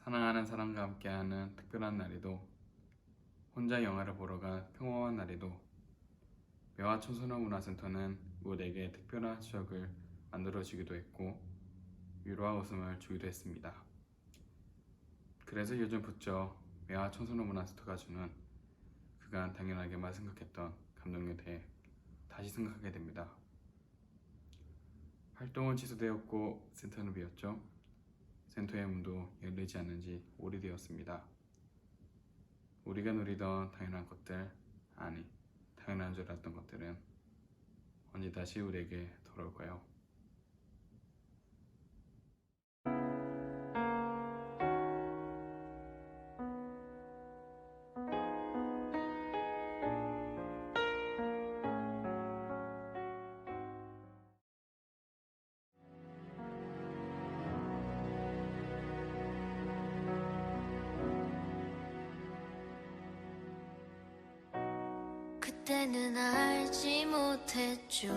사랑하는 사람과 함께하는 특별한 날에도 혼자 영화를 보러 간 평범한 날에도 매화 청소년 문화센터는 우리에게 특별한 추억을 만들어주기도 했고 위로와 웃음을 주기도 했습니다. 그래서 요즘 부쩍 매화 청소년 문화센터가 주는 그간 당연하게만 생각했던 감동에 대해 다시 생각하게 됩니다. 활동은 취소되었고 센터는 비었죠. 센터의 문도 열리지 않은 지 오래되었습니다. 우리가 누리던 당연한 것들, 아니, 당연한 줄 알았던 것들은 언제 다시 우리에게 돌아올까요? 그때는 알지 못했죠.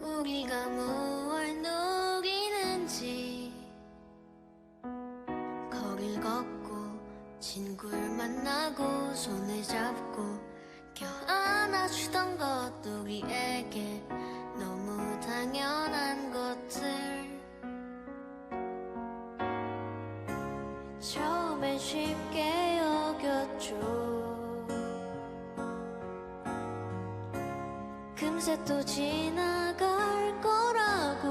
우리가 무얼 누리는지 거길 걷고 친구를 만나고 손을 잡고 껴안아주던 것 우리에게 너무 당연한 것들 처음엔 쉽게 여겼죠 금세 또 지나갈 거라고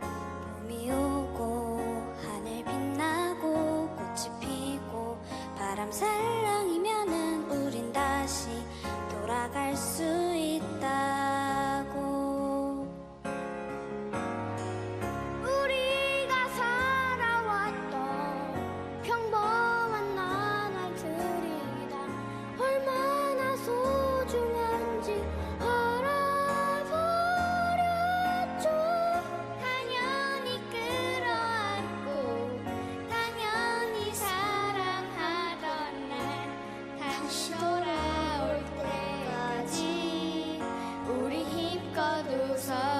봄이 오고 하늘 빛나고 꽃이 피고 바람 살 돌